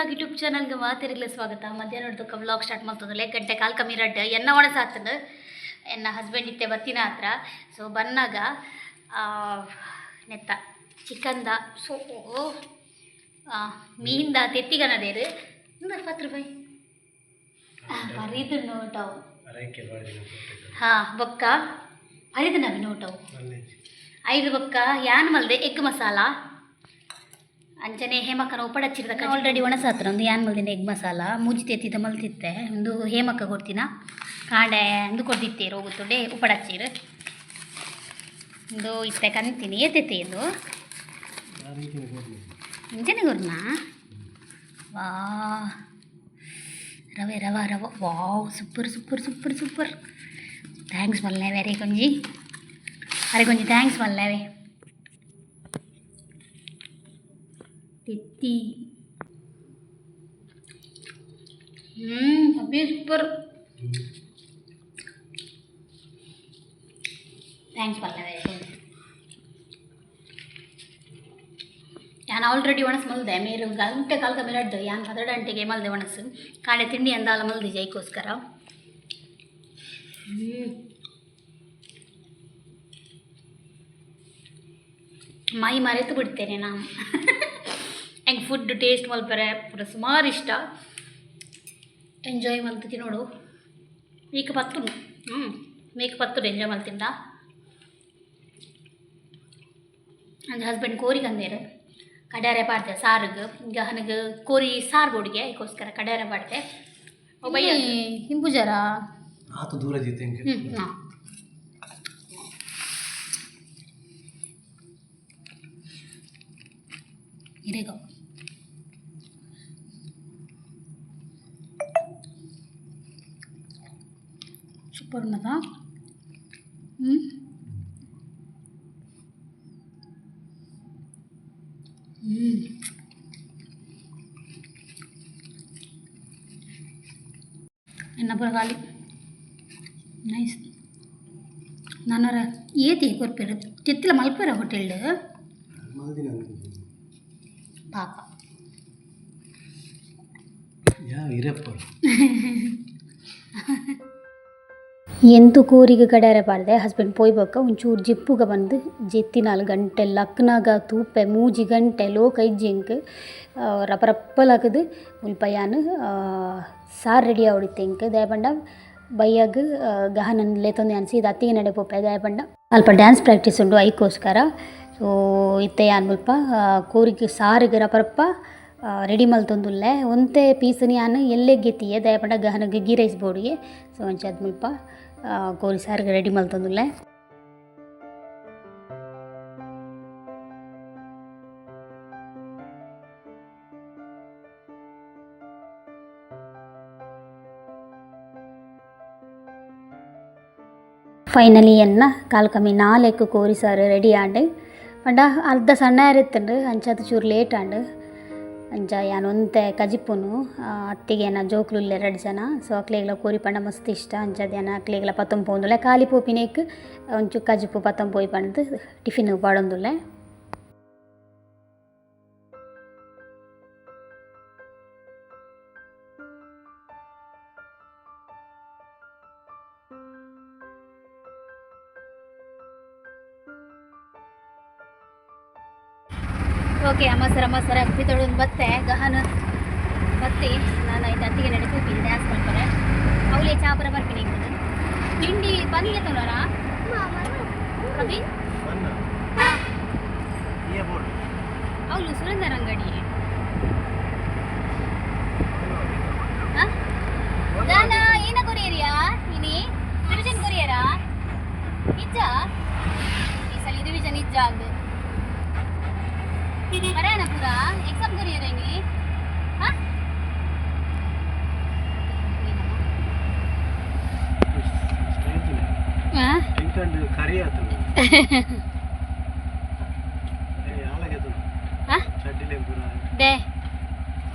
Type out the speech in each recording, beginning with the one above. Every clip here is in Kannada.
ಬ್ಲಾಗ್ ಯೂಟ್ಯೂಬ್ ಚಾನಲ್ಗೆ ಮಾತಿರಲಿ ಸ್ವಾಗತ. ಮಧ್ಯಾಹ್ನದ ವ್ಲಾಗ್ ಸ್ಟಾರ್ಟ್ ಮಾಡ್ತದಲ್ಲ ಗಂಟೆ ಕಾಲು ಕಮ್ಮಿ ರಡ್ಡ. ಎನ್ನ ಒಣಸಾತಂದು ಎನ್ನ ಹಸ್ಬೆಂಡ್ ಇತ್ತೆ ಬತ್ತಿನ ಹತ್ರ. ಸೊ ಬಂದಾಗ ನೆತ್ತ ಚಿಕನ್ದ ಸೊ ಮೀನ್ದ ತೆತ್ತಿಗನದೇರು ಒಂದು ಹತ್ತು ರೂಪಾಯಿ ಬರೀದು ನೋಟವು. ಹಾಂ ಬೊಕ್ಕ. ಬರೀದು ನವಿ ನೋಟವು ಐದು ಬೊಕ್ಕ ಯಾನ್ ಮಲ್ದೆ ಎಗ್ ಮಸಾಲ. ಅಂಚನೆ ಹೇಮಕ್ಕನ ಉಪಡಚ್ಚಿರದ ಆಲ್ರೆಡಿ ಒಣಸಾತ್ರ ಒಂದು ಯಾನ್ ಮಲ್ದಿನ ಎಗ್ ಮಸಾಲ ಮೂಜಿ ತೆತ್ತಿದ ಮಲ್ತಿತ್ತೆ ಒಂದು ಹೇಮಕ್ಕ ಕೊಡ್ತೀನ? ಕಾಂಡೆ ಅಂದು ಕೊಡ್ತಿತ್ತೆ ರೋಗುತ್ತೊಡೆ ಉಪಡಚ್ಚಿರು ಒಂದು ಇತ್ತೆ ಕಂತೀನಿ ಏತೆತ್ತೆ ಇದು? ಅಂಜನೆ ಗುರ್ನ ವಾ. ರವೆ ರವ ರವ. Wow super super super super. Thanks ಮಲ್ಲೇವೆ ಅರೆ ಕೊಂಜಿ ಅರೆ ಕೊಂಜಿ ಥ್ಯಾಂಕ್ಸ್ ಮಲ್ಲೇವೆ ತೆತ್ತಿ ಹ್ಞೂ ಅಬ್ಬಿ ಸೂಪರ್ ಥ್ಯಾಂಕ್ಸ್ ಯಾನ್ ಆಲ್ರೆಡಿ ಒಣಸ್ ಮಲ್ದೆ? ಮೇರು ಗಂಟೆ ಕಾಲ್ಕ ಮೇಲಡ್ದು. ಯಾನ್ ಹದಡ ಗಂಟೆಗೆ ಮಲ್ದೆ ಒಣಸು? ಕಾಳೆ ತಿಂಡಿ ಅಂದಾಲ ಮಲ್ದಿ ಜೈಕೋಸ್ಕರ ಮೈ ಮರೆತು ಬಿಡ್ತೇನೆ ನಾನು. ಹೆಂಗೆ ಫುಡ್ ಟೇಸ್ಟ್ ಮಲ್ಪರೆ ಪೂರ ಸುಮಾರು ಇಷ್ಟ. ಎಂಜಾಯ್ ಮಲ್ತೀ ನೋಡು. ಮೇಕ್ ಪತ್ತು ಹ್ಞೂ ಮೇಕ್ ಪತ್ತು ಎಂಜಾಯ್ ಮಲ್ತಿಂದ ನನ್ನ ಹಸ್ಬೆಂಡ್ ಕೋರಿಗೆ ಅಂದೇರು. ಕಡಾರೆ ಪಾಡ್ದೆ ಸಾರಿಗೆ. ಈಗ ನನಗೆ ಕೋರಿ ಸಾರು ಬೋಡಿಗೆ ಅದಕ್ಕೋಸ್ಕರ ಕಡಾರೆ ಪಾಡ್ದೆ ಒಬ್ಬಯ್ಯ ಹಿಂಬುಜಾರ? ಆತು ದೂರ ಜೊತೆ ಹಾಂ. ಇರೇಗೋ பொண்ணதா என்ன பரவாயில்ல நைஸ் ನಾನರ ಏತಿ ಕೊರ್ಪೇರು ತಿತ್ತಲ ಮಲ್ಪರ ಹೋಟೆಲ್ ಪಾಪ ಯಾವ ಇರಪ್ಪ ಎಂತು ಕೂರಿಗೆ ಕಡಾರೆ ಪಾಡ್ದೆ ಹಸ್ಬೆಂಡ್ ಪೋಯ್ಬೇಕ ಒಂಚೂರು ಜಿಪ್ಪುಗ ಬಂದು ಜೆತ್ತಿ ನಾಲ್ಕು ಗಂಟೆ ಲಕ್ನಾಗ ತೂಪೆ ಮೂಜಿ ಗಂಟೆ ಲೋಕ ಇಜ್ಜಿಂಕ್ ರಪ ರಪ್ಪಲಾಕದು ಮುಲ್ಪ ಯಾನ್ ಸಾರು ರೆಡಿ ಆವಡಿತ್ತೆ ಇಂಕ್ ದಯಪಂಡ ಬೈಯಾಗ ಗಹನನ್ ಲೇತೊಂದು ಅನ್ಸಿ ಇದು ಅತ್ತಿಗೆ ನಡೆ ದಯಪಂಡ ಅಲ್ಪ ಡ್ಯಾನ್ಸ್ ಪ್ರಾಕ್ಟೀಸ್ ಉಂಡು ಐಕೋಸ್ಕರ. ಸೊ, ಇತ್ತೆ ಯಾನ್ ಮುಲ್ಪ ಕೂರಿಗೆ ಸಾರಿಗೆ ರಪ ರಪ್ಪ ರೆಡಿ ಮಲ್ತೊಂದುಲ್ಲೆ ಒಂತೆ ಪೀಸನಿ ಯಾನ್ ಎಲ್ಲೆ ಗೆತ್ತಿಯೇ? ದಯಪಂಡ ಗಹನಗೆ ಗೀ ರೈಸ್ ಬೋಡಿಗೆ ಸೊ ಮುಲ್ಪ. ಕೋರಿ ಸಾರಿಗೆ ರೆಡಿ ಮಲ್ತೊಂದುಲ್ಲೆ ಫೈನಲಿ ಎನ್ನ ಕಾಲ್ ಕಮ್ಮಿ ನಾಲ್ಕು ಕೋರಿ ಸಾರು ರೆಡಿ ಆಂಡ್ ಪಂಡ ಅರ್ಧ ಸಣ್ಣ ಇರುತ್ತಂಡು ಅಂಚದ ಚೂರು ಲೇಟ್ ಆಂಡ್ ಅಂಚ ಯಾನ್ ಒಂತೆ ಕಜಿಪುನು ಆ, ಅತ್ತಿಗೆ ಏನ ಜೋಕ್ಲುಲ್ಲೆ ಎರಡು ಜನ ಸೊ ಅಕ್ಲೆಗ್ಲ ಕೋರಿ ಪಂಡ ಮಸ್ತ್ ಇಷ್ಟ ಅಂಚದ ಏನ ಅಕ್ಲೆಗ್ಲ ಪತ್ತೊಂದು ಪೋಂದುಲೆ ಖಾಲಿ ಪೋಪಿನೇಕ್ ಒಂಚು ಕಜಿಪು ಪತ್ತೊಂದು ಪೋಯಿ ಪಂಡ್ ಟಿಫಿನ್ ಪಾಡೊಂದುಲ್ಲೆ. ಓಕೆ ಅಮ್ಮಸರ ಅಮ್ಮಸರ ಅಕ್ಕಿತೊಳೊಂದು ಬತ್ತೆ ಗಹನ ಬತ್ತಿ. ನಾನು ಐದು ಅತ್ತಿಗೆ ನಡೆ ಕೂಪಿದ್ದೆ ಡ್ಯಾನ್ಸ್ ಮಾಡ್ತಾರೆ. ಅವಳಿ ಚಾಪರ ಬರ್ತೀನಿ ತಿಂಡಿ ಬನ್ನಿ ತೊಳರ? ಅಭಿ ಅವಳು ಸುರೇಂದರ್ ಅಂಗಡಿ. ಏನ ಕೊರಿಯರಿಯಾ? ಇನಿ ರಿವಿಷನ್ ಕೊರಿಯರಾ? ನಿಜ ಈ ಸಲ ರಿವಿಷನ್ ನಿಜ ಅಂದು ಬರೋಣ ಪೂರ ಎಕ್ಸಾಮ್ ಕೊರಿಯರ್ ಹೆಂಗೆ ಹಾಂ ತಿನ್ಕೊಂಡು ಕರಿ ಆತು ಯಾಲಾಗೆ ಅದು ಹಾಂ ಚಡ್ಡಿಲೆ ಪೂರ ದೇ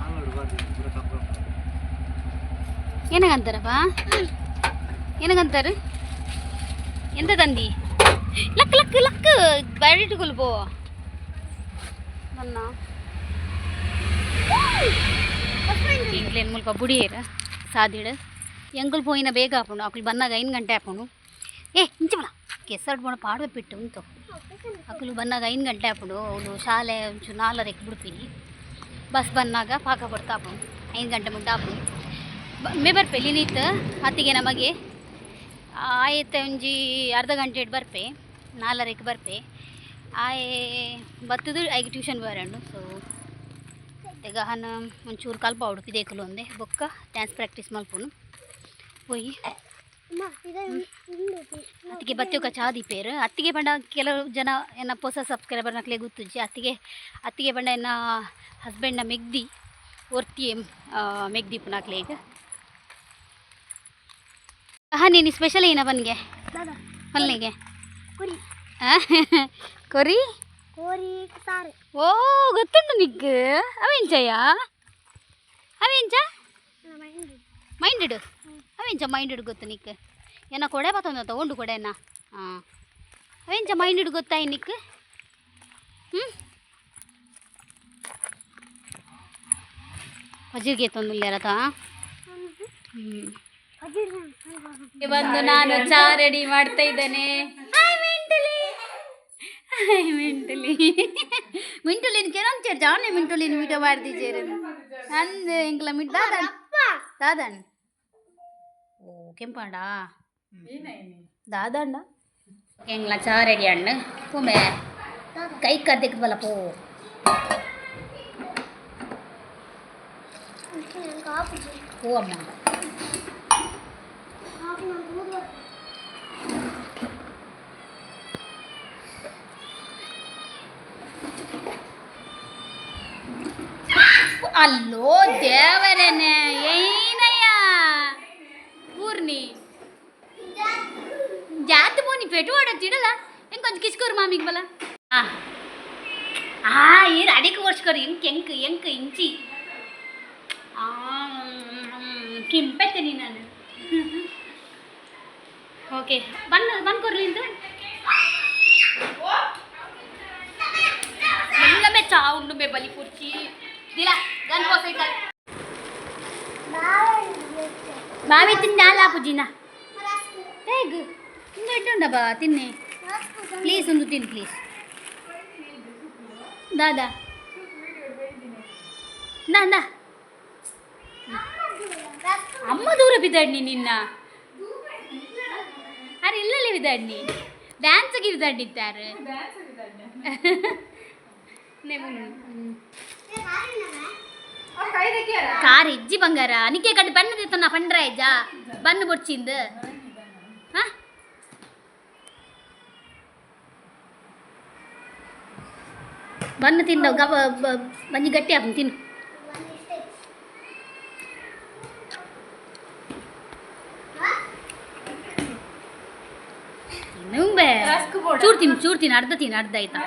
ಆಲೋಡು ಬಾರ್ದು ಪೂರ ಕಪ್ಪ ಏನಗಂತಾರಪ್ಪ ಏನಗಂತಾರು ಎಂತ ತಂದಿ ಲಕ್ ಲಕ್ ಲಕ್ ಬಡಿಟ್ಕೊಳ್ಬೋ ಇಂಕ್ಲೇನು ಮುಲ್ಪ ಬುಡಿಯೇರ ಸಾದಿಡ? ಎಂಗಲ್ ಪೋಯಿನ ಬೇಗ ಹಾಪುಂಡು ಅಕ್ಲು ಬಂದಾಗ ಐನ್ ಗಂಟೆ ಹಾಪುಂಡು ಏ, ಇಂಚ ಬಲ ಕೆಸರು ಬೋಣ ಪಾಡುವೆ ಬಿಟ್ಟು ಅಂತ ಅಕ್ಲು ಬಂದಾಗ ಐನ್ ಗಂಟೆ ಹಾಪುಂಡು ಅವಳು ಶಾಲೆ ಒಂಚೂರು ನಾಲ್ವರೆಗೆ ಬಿಡ್ತೀನಿ. ಬಸ್ ಬಂದಾಗ ಪಾಕ ಕೊಡ್ತಾ ಐನ್ ಗಂಟೆ ಮುಟ್ಟ ಹಾಪುಂಡು ಮೇ ಬರ್ಪೆ, ಲಿನಿತ್, ಅತ್ತಿಗೆ ನಮಗೆ. ಆಯ್ತು ಒಂಜಿ ಅರ್ಧ ಗಂಟೆ ಇಟ್ಟು ಬರ್ಪೆ ನಾಲ್ವರೆಗೆ ಬರ್ಪೆ. ಆಯೆ ಬತ್ತದು ಐಗೆ ಟ್ಯೂಷನ್ ಬರಂಡು ಸೊ ಈಗ ಹನ ಒಂಚೂರು ಕಲ್ಪ ಉಡುಪಿ ದೇಕಲು ಒಂದೆ. ಬೊಕ್ಕ ಡ್ಯಾನ್ಸ್ ಪ್ರಾಕ್ಟೀಸ್ ಮಲ್ಪುನು ಹೋಗಿ ಅತ್ತಿಗೆ ಬತ್ತೋಕ ಚಾದಿ ಪೇರು. ಅತ್ತಿಗೆ ಬಣ್ಣ ಕೆಲವು ಜನ ಎನ್ನ ಹೊಸ ಸಬ್ಸ್ಕ್ರೈಬರ್ ನಕ್ಲೆ ಗೊತ್ತುಜ್ಜಿ. ಅತ್ತಿಗೆ ಅತ್ತಿಗೆ ಬಣ್ಣ ಎನ್ನ ಹಸ್ಬೆಂಡ್ನ ಮೆಗ್ದಿ ಒರ್ತಿ ಮೆಗ್ದಿ ಪುನಾಕ್ಲೆ ಈಗ. ಹಾಂ ನೀನು ಸ್ಪೆಷಲ್ ಏನ ಬನ್ಗೆ ಹೊಲ್ನಿಗೆ ಕೊರಿ ಕೋರಿ ಸಾರು ಓ ಗೊತ್ತುಂಡು ನಿಗ್ ಅವೆಂಚಯ್ಯ ಅವೆಂಚ ಮೈಂಡೆಡ್ ಅವೆಂಚ ಮೈಂಡೆಡ್ ಗೊತ್ತು ನಿಕ್ ಏನ ಕೊಡೆ ಬತ್ತೊಂದ ತಗೊಂಡು ಕೊಡೆನ ಹಾಂ ಅವೆಂಚ ಮೈಂಡೆಡ್ ಗೊತ್ತಾಯಿ ನಿಕ್ ಹ್ಞೂ ಪಜಿರ್ಗೆ ತೊಂದಿಲ್ಲರತ ಹ್ಞೂ ಬಂದು ನಾನು ಚಾ ರೆಡಿ ಮಾಡ್ತಾ ಇದ್ದೇನೆ మింటులి మింటులిని కిరణ్ చేర్చా నేను మింటులిని మీటో వాడి చేరింది అంద ఇంకల మిట్ దాదన్ దాదన్ ఓ కెంపాడా దాదాండా எங்களா சார் ரெடி அண்ணு போமே கை கத்துக்கு போல போ போ அம்மா ಅಲ್ಲೋ ದೇವರನೆ, ಏನಯ್ಯ? ಪೂರ್ಣಿ ಜಾತಿ ಪೂರ್ಣಿ ಪೆಟ್ಟು ಓಡತ್ತಿಡಲ್ಲ ಹೆಂಗ್ ಕೊಂಚ ಕಿಸ್ಕೋರು ಮಾಮಿಗೆ ಬಲ? ಆ. ಆ, ಏನು ಅಡಿಕೆ ಓಡಿಸ್ಕೋರಿ ಹೆಂಕ್ ಹೆಂಕ್ ಎಂಕ್ ಇಂಚಿ? ಆ ಕೆಂಪೈತೆ ನೀ ನಾನು. ಓಕೆ, ಬಂದು ಬಂದು ಕೊರ್ಲಿ ಅಂತ ಉಂಡು ಮೇ ಬಲಿ ಕುರ್ಚಿ. ದಿಲ ಗನ್ ಸೈಕಲ್ ಬಾವಿ ತಿನ್ನಾಲ ಪುಜಿನ ಹೇಗ್ ತುಂಬ ಇಟ್ಟುಂಡ ಬಾ ತಿನ್ನಿ ಪ್ಲೀಸ್ ಒಂದು ತಿನ್ನು ಪ್ಲೀಸ್ ದಾದಾ ನಾ ನಾ ಅಮ್ಮ ದೂರ ಬಿದ್ದಾಡ್ನಿ ನಿನ್ನ ಅರೆ ಇಲ್ಲಲ್ಲೇ ಬಿದ್ದಾಡ್ನಿ ಡ್ಯಾನ್ಸ್ಗೆ ಬಿದ್ದಾಡಿದ್ದಾರೆ ಕಾರ್ ಇಜ್ಜಿ ಬಂಗಾರ ನಿಕ್ಕೆ ಕಟ್ಟಿ ಬಣ್ಣ ತಿತ್ತನ ಪಂಡ್ರ ಇಜ್ಜ ಬಣ್ಣು ಬೊಡ್ಚಿಂದ ಹಾ ಬಣ್ಣ ತಿಂದ ಗಬ ಬ- ಬಂಜಿ ಗಟ್ಟಿ ಹಾಕು ತಿನ್ನು ತಿನ್ನುಂಬೆ ಚೂರು ತಿನ್ನು ಚೂರು ತಿನ್ನು ಅರ್ಧ ತಿನ್ನು ಅರ್ಧ ಆಯ್ತಾ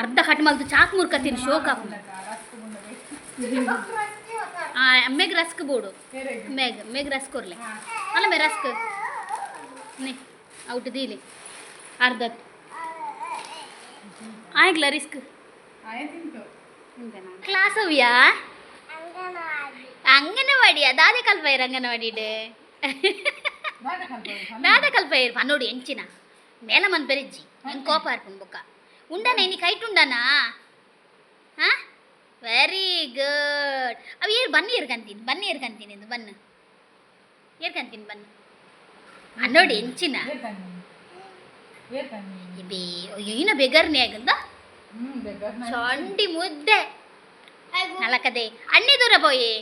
ಅರ್ಧ ಕಟ್ ಮಲ್ತು ಚಾಕ್ ಶೋಕ ಶೋಕ್ ಹಾಕು ಮೇಗ್ ರಸ್ಕ್ ಬೋಡು. ಮೇಗ್ ಮೇಗ್ ರಸ್ಕ್ ಕೊರ್ಲೆ ಅಲ್ಲ ಮೇ ರಸ್ಕ್. ನೀ, ಔಟ್ ದೀಲಿ. ಅರ್ಧ ಆಗ್ಲ ರಿಸ್ಕ್? ಕ್ಲಾಸ್ ಅವ್ಯಾ ಅಂಗನವಾಡಿಯಾ ದಾದೆ ಕಲ್ಪಯ್ಯರ್ ಅಂಗನವಾಡಿಡ್ ದಾದ ಕಲ್ಪಯ್ಯರ್ ಪನ್ನೋಡು ಎಂಚಿನ ಮೇಲ ಮನ್ ಬೆರಿಜ್ಜಿ ಹೆಂಗ್ ಕೋಪ ಇರ್ಪುಂಡು ಬೊಕ್ಕ. ಉಂಡನ ಇನಿ ಕೈಟ್ ಉಂಡನಾ ಹಾ ವೆರಿ ಗುಡ್ ಅವು ಏರ್ ಬನ್ನಿ ಏರ್ಕಂತೀನಿ ಬನ್ನಿ ಏರ್ಕಂತೀನಿ ಇದು ಬನ್ನು ಏರ್ಕಂತೀನಿ ಬನ್ನು ಅನ್ನೋಡಿ ಎಂಚಿನ ಬೇ ಈನ ಬೆಗರ್ನಿ ಆಗಂದ ಚೊಂಡಿ ಮುದ್ದೆ ನಲಕದೆ ಅಣ್ಣಿ ದೂರ ಪೋಯಿ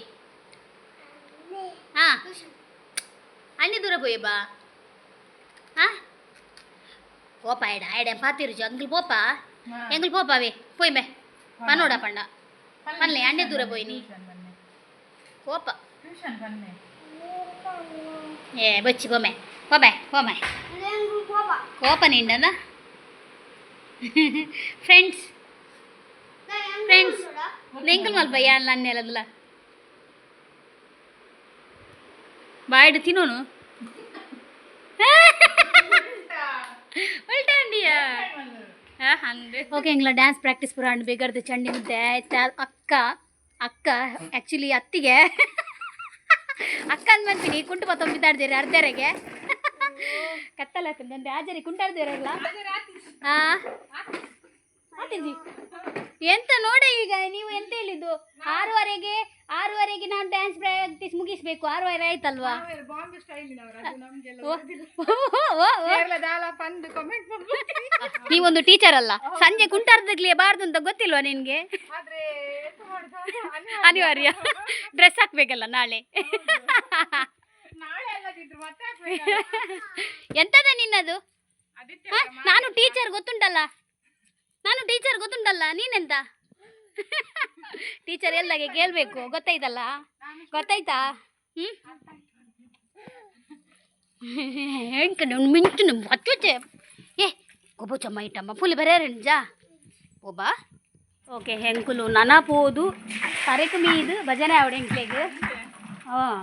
ಹಾ ಅಣ್ಣಿ ದೂರ ಪೋಯಿ ಬಾ ಹಾ போப்பா எடா எடா பார்த்துருச்சு எங்களுக்கு போப்பா? எங்களுக்கு போப்பாவே? போய்மே பண்ணோடா பண்ணா. பண்ணல அண்டே தூர போய் நீ. போப்பா. ஏ பச்சு போமே போமே போமே கோப்ப நின்றா ஃப்ரெண்ಡ್ಸ್ ಫ್ರೆಂಡ್ಸ್ ನೆಂಗಲ್ ಮಲ್ಪ ಯಾನ್ ನನ್ನ ನೆಲದಲ್ಲ ಬಾಯ್ಡು ಹಂಗೆ. ಓಕೆ ಇಂಗ್ಲ ಡ್ಯಾನ್ಸ್ ಪ್ರಾಕ್ಟೀಸ್ ಪುರ ಹಣ್ಣು ಬೇಗರ್ದು ಚಂಡಿ ಮುದ್ದೆ ಆಯ್ತಾ? ಅಕ್ಕ ಅಕ್ಕ ಆ್ಯಕ್ಚುಲಿ ಅತ್ತಿಗೆ. ಅಕ್ಕ ಅಂದ್ಮನ್ಪಿನಿ ಕುಂಟು ಪತ್ತ ಬಿದ್ದಾಡ್ದಿರಿ ಅರ್ಧರೆಗೆ. ಕತ್ತಲ ಅಂದ್ರೆ ಆಜರಿ ಕುಂಟಾಡ್ದಿರಲ್ಲ? ಹಾ ಎಂತ ನೋಡ ಈಗ ನೀವು ಎಂತ ಹೇಳಿದ್ದು? ಆರೂವರೆಗೆ ಆರೂವರೆಗೆ ನಾವು ಡ್ಯಾನ್ಸ್ ಪ್ರಾಕ್ಟೀಸ್ ಮುಗಿಸ್ಬೇಕು. ಆರೂವರೆ ಆಯ್ತಲ್ವಾ? ಬಾಂಬೆ ನೀವೊಂದು ಟೀಚರ್ ಅಲ್ಲ. ಸಂಜೆ ಕುಂಟಾರ್ದಾಗ್ಲೇ ಬಾರ್ದು ಅಂತ ಗೊತ್ತಿಲ್ವಾ ನಿನ್ಗೆ? ಅನಿವಾರ್ಯ. ಡ್ರೆಸ್ ಹಾಕ್ಬೇಕಲ್ಲ ನಾಳೆ. ಎಂತದ ನಿನ್ನದು? ನಾನು ಟೀಚರ್ ಗೊತ್ತುಂಟಲ್ಲ. ನಾನು ಟೀಚರ್ ಗೊತ್ತುಂಟಲ್ಲ. ನೀನೆಂತ? ಟೀಚರ್ ಎಲ್ಲಗೆ ಕೇಳಬೇಕು, ಗೊತ್ತಾಯ್ತಲ್ಲ? ಗೊತ್ತಾಯ್ತಾ? ಹ್ಞೂ ಹೆಂಗೆ ಮಿಂಚು ಹತ್ತೆ ಏ, ಒಬ್ಬ ಚಮ್ಮ ಇಟ್ಟಮ್ಮ. ಪುಲಿ ಬರೇರಂಜಾ ಒಬ್ಬ? ಓಕೆ, ಹೆಂಕುಲು. ನನ ಪೋದು. ಕರೆಕು ಮೀದು, ಭಜನೆ ಆವಡೆ ಹೆಂಕ್ಲೆಗ್ ಹಾಂ,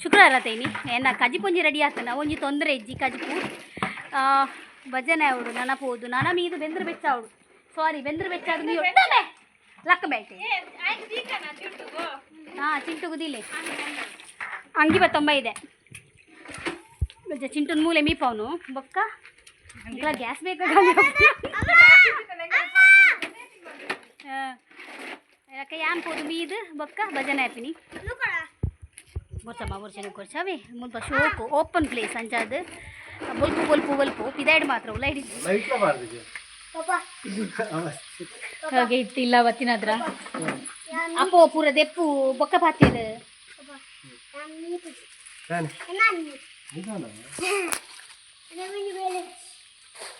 ಶುಕ್ರವಾರ ತೈನಿ. ಎನ್ನ ಕಜಿ ಪುಂಜಿ ರೆಡಿ ಆತನ ಒಂಜಿ ತೊಂದರೆ ಇಜ್ಜಿ ಕಜಿಪು ಭಜನೆ ಅವಡು ನನಪೋದು ನನ ಮೀದು ಬೆಂದ್ರ ಬೆಚ್ಚ ಅವಡು ಸಾರಿ ಬೆಂದ್ರ ಅದು ನೀವು ಲಕ್ಕ ಬೇಟೆ ಹಾಂ ಚಿಂಟು ಗುದಿಲೆ ಅಂಗಿ ಬತ್ತೊಂಬ ಇದೆ ಚಿಂಟುನ ಮೂಲೆ ಮೀಪವನು ಬೊಕ್ಕ ಇಲ್ಲ ಗ್ಯಾಸ್ ಬೇಕು ಯಾಕೆ ಯಾನ್ ಪೋದು ಮೀದು? ಬೊಕ್ಕ ಭಜನೆ ಆಪಿನಿ ಬೊಚ್ಚಮ್ಮ ಬೊರ್ಚನೆ ಕೊರ್ಚಾವೆ ಮುಲ್ಪ ಶೋಕು ಓಪನ್ ಪ್ಲೇಸ್ ಅಂಚಾದ್ ಬೊಲ್ಪು ಬೊಲ್ಪು ಬೊಲ್ಪು. ಪಿದಾಯ್ಡ್ ಮಾತ್ರ ಲೈಟ್ ಹಾಗೆ ಇಟ್ಟಿಲ್ಲ ಅವತ್ತಿನ ಹತ್ರ ಅಪ್ಪೋ ಪೂರ ದೆಪ್ಪು ಬೊಕ್ಕ ಪಾತಿಯದು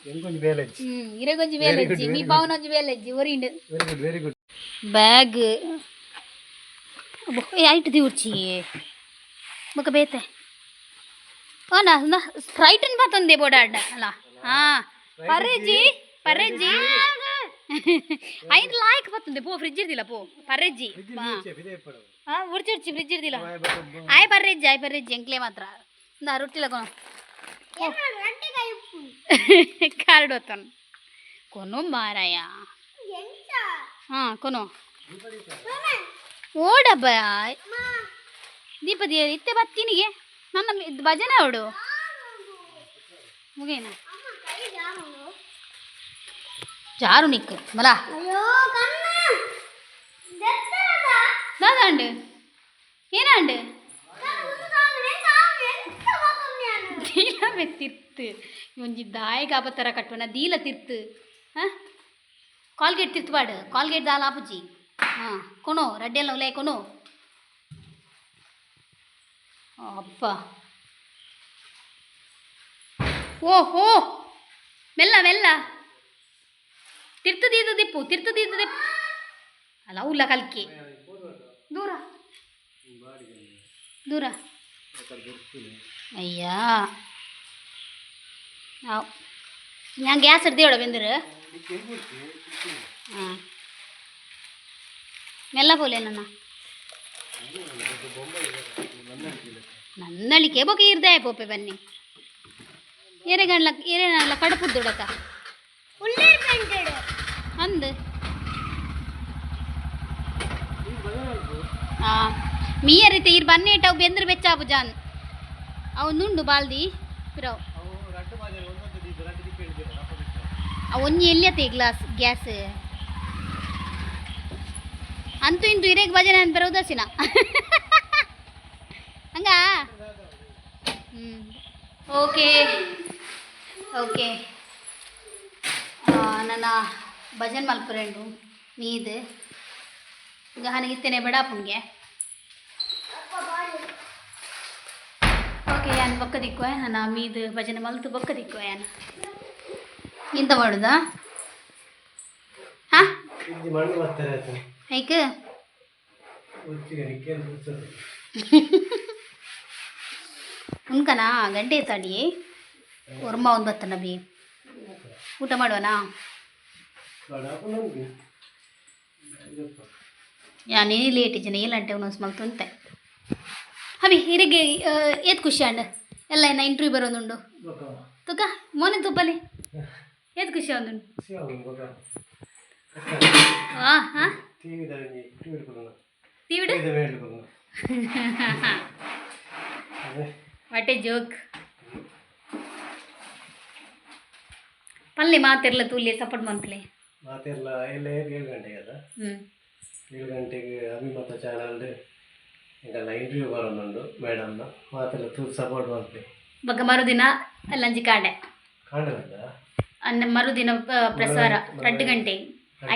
ಎಂಕೊಂದು ಬೇಲೆ ಹ್ಮ್ ಇರಗೊಂಜಿ ಬೇಲೆಜ್ಜಿ me ಪಾವನೊಂಜಿ ಬೇಲೆಜ್ಜಿ ಒರಿಂಡು very good very good bag ಐಟ್ ದಿವ್ಚಿ ಬೊಕ ಬೇತೆ ಓ ನಾ ನಾ ಸ್ಪ್ರೈಟನ್ ಬಾತೊಂದೆ ಬೋಡಾಡ್ಡ ಅಲ್ಲ ಹಾ ಪರ್ರೆಜ್ಜಿ ಪರ್ರೆಜ್ಜಿ ಐನ್ ಲಾಯ್ಕ್ ಬತ್ತೊಂದೆ ಪೋ ಫ್ರಿಜ್ ಇರ್ದಿಲ್ಲ ಪೋ. ಪರ್ರೆಜ್ಜಿ ಉರ್ಚಿ ಉರ್ಚಿ ಫ್ರಿಜ್ ಇರ್ದಿಲ್ಲ. ಆಯ್ ಪರ್ರೆಜ್ಜಿ ಆಯ್ ಪರ್ರೆಜ್ಜಿ ಎಂಕ್ಲೆ ಮಾತ್ರ. ನಾ ರೊಟ್ಟಿಲ ಕೊನ ಕಾರ್ಡ್ ಹೊತ್ತನು ಕೊನು ಮಾರಾಯ. ಹಾ ಕೊನು. ಓಡಬ್ಬ ದೀಪದಿ ಇತ್ತೆ ಬತ್ತಿನಿಗೆ ನನ್ನ ಭಜನೆ ಅವಡು ಮುಗೇನ? ಜಾರು ನಿಕ್ಕು ಮಲ ಅಯ್ಯೋ ಕಣ್ಣ ದೆತ್ತರದ ದಾದಾಂಡು ಏನಾಂಡು ಉಂಟಾಗ್ರೆ ಸಾವು ಎಂತ ಬಾಕಮ್ಯಾನು ದೀಲ ತಿರ್ತು ಒಂಜಿ ದಾಯಿ ಕಾಪತ್ತರ ಕಟ್ಟುವನ ದೀಲ ತಿರ್ತು ಹಾಂ ಕಾಲ್ಗೇಟ್ ತಿರ್ತುಪಾಡು ಕಾಲ್ಗೇಟ್ ದಾಲ ಆಪುಜಿ ಹಾಂ ಕೊಣು ರಡ್ಡೆಲ್ಲ ಉಲೇ ಕೊಣು ಅಪ್ಪ ಓ ಹೋ ಮೆಲ್ಲ ಮೆಲ್ಲ ತಿರ್ತದೀದು ದಿಪ್ಪು ತಿರ್ತದೀದು ದಿಪ್ಪು ಅಲ್ಲ ಉಲ್ಲ ಕಲ್ಕಿ ದೂರ ದೂರ അയ്യാ ആ ഞാൻ ഗ്യാസ് എടുത്തോടെ വെന്തര് ആ മെല്ല പോലെ ನನ್ನ ನನ್ನಳಿಕೆ ಬೊಕ ಇರ್ದೆ ಪೋಪೆ ಬನ್ನಿ ಎರೆಗಣ್ಲ ಎರೆನಲ್ಲ ಕಡುಪುದ್ದುಡಕ ಉಳ್ಳೇ ಪೆಂಟೆಡ್ ಅಂದ್. ಆ, ಮೀಯ ರೀತಿ ಇರ್ ಬನ್ನಿ ಇಟ್ಟವು ಬೆಂದ್ರೆ ಬೆಚ್ಚಾಬು ಜಾನ್. ಅವು ನುಂಡು ಬಾಲ್ದಿ ಪಿರವು ಒಂಜಿ ಎಲ್ಲಿಯತ್ತೆ ಗ್ಲಾಸ್, ಗ್ಯಾಸ್? ಅಂತೂ ಇಂತೂ ಇರೇಗ್ ಭಜನೆ ಅಂತ ಬರೋದಸಿನ ಹಂಗ? ಹ್ಞೂ ಓಕೆ. ಓಕೆ. ನನ್ನ ಭಜನ್ ಮಲ್ಪುರೆಂಡು ಮೀದು ಈಗ ಹನಗಿತ್ತೇನೆ ಬೇಡಪ್ಪನಿಗೆ ಓಕೆ ಯಾನ್ ಬೊಕ್ಕ ದಿಕ್ಕುವೆ ನನ್ನ ಮೀದು ಭಜನೆ ಮಲ್ತು ಬೊಕ್ಕ ದಿಕ್ಕುವೆ ಯಾನ್ ಎಂತ ಮಾಡುದ? ಹಾಂ? ಐಕ? ಉನ್ಕನಾ ಗಂಟೆ ತಾಡಿ ಒರ್ಮ ಒಂದು ಬತ್ತನ ಬಿ. ಊಟ ಮಾಡುವನಾ? ಲೇಟ್ ಜನ ಏಳಂಟೆ ಒಂದೊಂದು ಸ್ಮಲ್ ತುಂತೆ ಅವಿ ಹಿರಿಗೆ ಏತ್ ಖುಷಿ ಅಂಡ? ಎಲ್ಲ ಏನ ಇಂಟ್ರ್ವ್ಯೂ ಬರೋದುಂಡು? ತುಕ ಮೋನೆ ತುಪ್ಪಲಿ? ಏತ್ ಖುಷಿ ಅದೇ. ವಾಟ್ ಎ ಜೋಕ್ ಪಲ್ಲೆ ಮಾತೆರ್ಲ ತೂಲೆ ಸಪೋರ್ಟ್ ಮಂತ್ಲೆ ಮಾತೆಲ್ಲ ಎಲ್ಲ ಏಳು ಗಂಟೆಗೆ ಅದ ಹ್ಞೂ ಏಳು ಗಂಟೆಗೆ ಅಭಿಮತ ಚಾನಲ್ ಈಗೆಲ್ಲ ಇಂಟರ್ವ್ಯೂ ಬರೋನುಂಡು ಮೇಡಮ್ನ ಮಾತೆಲ್ಲ ತೂರು ಸಪೋರ್ಟ್ ಮಾಡ್ತೀವಿ ಬೊಕ್ಕ ಮರುದಿನ ಲಂಜಿ ಕಾಂಡೆ. ಕಾಂಡೆ ಅಂದ್ರೆ ಮರುದಿನ ಪ್ರಸಾರ ಎರಡು ಗಂಟೆ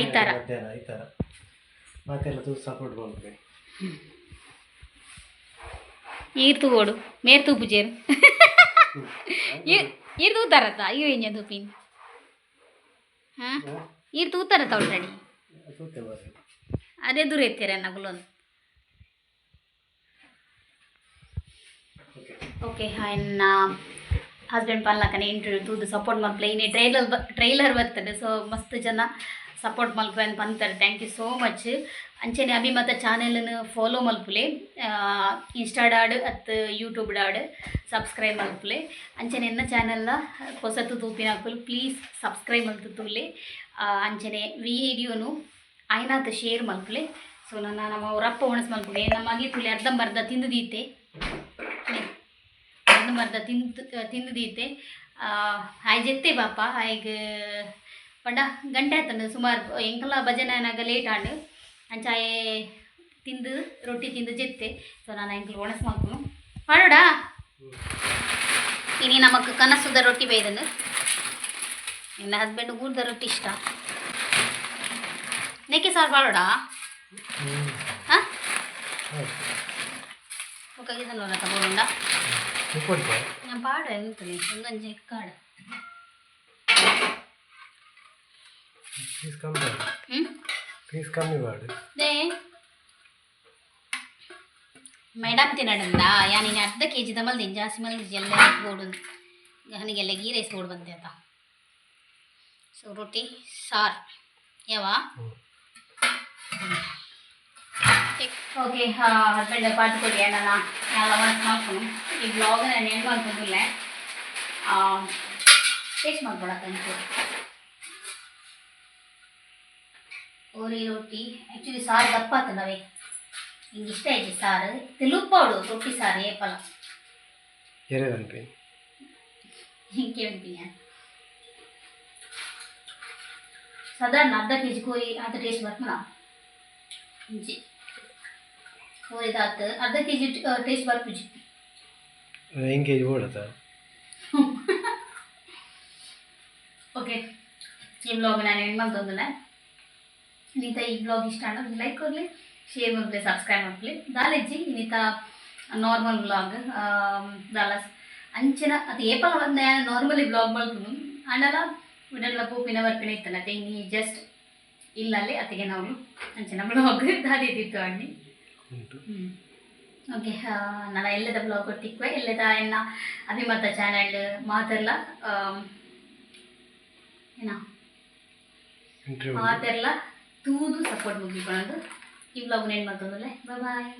ಐತಾರ. ಮಧ್ಯಾಹ್ನ ಐತಾರ. ಮಾತೆಲ್ಲ ತೂರು ಸಪೋರ್ಟ್ ಮಾಡ್ತೀವಿ ಈರ್ ತೂಗೋಡು ಮೇರ್ ತೂಪು ಜೇರು ಈರ್ ತೂತಾರತ್ತ? ಏನ್ಯ ತೂಪಿನ್. ಹಾಂ? ಈರ್ ತೂತಾರತ್ತ ಆಲ್ರೆಡಿ ತೂತೆ ಮಾರಿ ಅದೇ ದೂರ ಎತ್ತೀರ ನಗುಲೊಂದು ಓಕೆ ಇನ್ನ ಹಸ್ಬೆಂಡ್ ಪಾಲ್ನಾಕನೇ ಇಂಟರ್ವ್ಯೂ ತೂದು ಸಪೋರ್ಟ್ ಮಾಡ್ಲೇ ಇನ್ನೇ ಟ್ರೈಲರ್ ಬ ಟ್ರೈಲರ್ ಬರ್ತದೆ ಸೊ ಮಸ್ತ್ ಜನ ಸಪೋರ್ಟ್ ಮಲ್ಪೆ ಅಂತ ಬಂತಾರೆ ಥ್ಯಾಂಕ್ ಯು ಸೋ ಮಚ್ ಅಂಚೆನೆ ಅಭಿಮತ ಚಾನೆಲನ್ನು ಫಾಲೋ ಮಲ್ಪುಲೆ ಇನ್ಸ್ಟಾಡಾಡ್ ಅತ್ ಯೂಟ್ಯೂಬ್ ಡಾಡ್ ಸಬ್ಸ್ಕ್ರೈಬ್ ಮಲ್ಪುಲೆ ಅಂಚನೆ ಎನ್ನ ಚಾನೆಲ್ನ ಹೊಸತು ತೂಪಿನ ಹಾಕಲು ಪ್ಲೀಸ್ ಸಬ್ಸ್ಕ್ರೈಬ್ ಮಲ್ತು ತೂಲೆ. ಅಂಚನೆ ವಿಡಿಯೋನು ಆಯ್ನಾತ ಶೇರ್ ಮಲ್ಪುಲೆ ಸೊ ನನ್ನ ನಮ್ಮ ಅವರಪ್ಪ ಒಣಸ್ ಮಲ್ಪುಲೆ ನಮ್ಮ ಮಗಿ ತುಳಿ ಅರ್ಧಂಬರ್ಧ ತಿಂದು ದೀತೆ ಅರ್ಧಂಬರ್ಧ ತಿಂದು ತಿಂದು ದೀತೆ ಹಾಯ್ ಜೆತ್ತೆ ಬಾಪ ಆಯ್ಗ ಪಂಡ ಗಂಟೆ ಆತಂಡು ಸುಮಾರು ಎಂಕಲ ಭಜನೆನಾಗ ಲೇಟ್ ಆಂಡು ಅಂಚಾಯೆ ತಿಂದು ರೊಟ್ಟಿ ತಿಂದು ಜೆತ್ತೆ. ಸೊ ನಾನು ಎಂಕಲ್ ಒಣಸ್ ಮಾಡ್ಕೊಂಡು ಮಾಡೋಡಾ ಇನಿ ನಮಕ್ ಕನಸುದ ರೊಟ್ಟಿ ಬೇಯ್ದಂದು ನಿನ್ನ ಹಸ್ಬೆಂಡ್ ಗೂಡ್ದ ರೊಟ್ಟಿ ಇಷ್ಟ. ನೆಕ್ಕೆ ಸಾರು ಬಾಳೋಡ ಹಾಂ? ಒಕ್ಕಾಗಿ ಸಣ್ಣ ತಗೊಂಡ ನಾನು ಪಾಡ ನಿಂತೀನಿ ಒಂದೊಂದು ಕಾಡ. ಹ್ಞೂ ಪೀಸ್ ದೇ. ಮೇಡಮ್ ತಿನ್ನಡಂದ ಯಾ ನೀನು ಅರ್ಧ ಕೆ ಜಿ ತಮಲ್ದಿನಿ ಜಾಸ್ತಿ ಮಲ್ದಿ ಎಲ್ಲ ಬೋಡು ನನಗೆಲ್ಲ ಗೀ ರೈಸ್ ಬೋಡು ಬಂದೆ ಅಂತ. ಸೊ ರೊಟ್ಟಿ ಸಾರು ಯಾವ ಓಕೆ ಹಸ್ಬೆಂಡ್ ಪಾಟ್ ಕೊಡಿ ನಾನು ಎಲ್ಲ ವರ್ಕ್ ಮಾಡ್ಕೊಂಡು ಈ ಬ್ಲಾಗ್ ನಾನು ಏನು ಮಾಡ್ಕೊಂಡಿಲ್ಲ ಟೇಸ್ಟ್ ಮಾಡ್ಕೊಳಕ್ಕಂತು ಓರಿ ರೊಟ್ಟಿ ಆ್ಯಕ್ಚುಲಿ ಸಾರು ದಪ್ಪ ಆಗ್ತದವೆ ಹಿಂಗೆ ಇಷ್ಟ ಐತಿ ಸಾರು ತಿಳುಪ್ಪವಡು ರೊಟ್ಟಿ ಸಾರು ಏಪಲ ಎರೆ ಸಾಧಾರಣ ಅರ್ಧ ಕೆ ಜಿ ಕೋರಿ ಅಂತ ಟೇಸ್ಟ್ ಬರ್ತದ ಇಂಚಿ ಕೋರಿದಾತು ಅರ್ಧ ಕೆ ಜಿ. ಟೇಸ್ಟ್ ಬರ್ಪುಜಿ ಹೆಂಗೆ ಓಡತ್ತ ಓಕೆ ಈ ಬ್ಲಾಗ್ ನಾನು ಏನು ಮಾಡ್ತಂದ್ರೆ ಇನ್ನಿತ ಈ ಬ್ಲಾಗ್ ಇಷ್ಟ ಅಂದ್ರೆ ಲೈಕ್ ಕೊಡಲಿ ಶೇರ್ ಮಾಡಲಿ ಸಬ್ಸ್ಕ್ರೈಬ್ ಮಾಡಲಿ ದಾಲೆಜ್ಜಿ ಇನ್ನಿತ ನಾರ್ಮಲ್ ಬ್ಲಾಗ್ ದಾಲ ಅಂಚಿನ ಅದು ಏಪಲ್ ನಾರ್ಮಲಿ ಬ್ಲಾಗ್ ಮಾಡ್ತೀನಿ. ಅಂಡಲ ಉಡಲ್ಲ ಪೂಪಿನ ಬರ್ಪಿನ ಇತ್ತಲ್ಲ ಅದೇ ನೀ ಜಸ್ಟ್ ಇಲ್ಲಲ್ಲಿ ಅತ್ತಿಗೆ ನಾವು ಅಂಚಿನ ಬ್ಲಾಗ್ ದಾದಿದ್ದಿತ್ತು ಅಣ್ಣಿ. ಓಕೆ ನಾನು ಎಲ್ಲದ ಬ್ಲಾಗ್ ಒಟ್ಟಿಕ್ವೆ ಎಲ್ಲದ ಎನ್ನ ಅಭಿಮತ ಚಾನಲ್ ಮಾತೆಲ್ಲ ಏನ. ಮಾತೆಲ್ಲ ತೂದು ಸಪೋರ್ಟ್ ಮುಗಿಕೊಳ್ಳೋದು ಈ ಬ್ಲಾಗ್ ಏನು ಬಾಯ್ ಬಾಯ್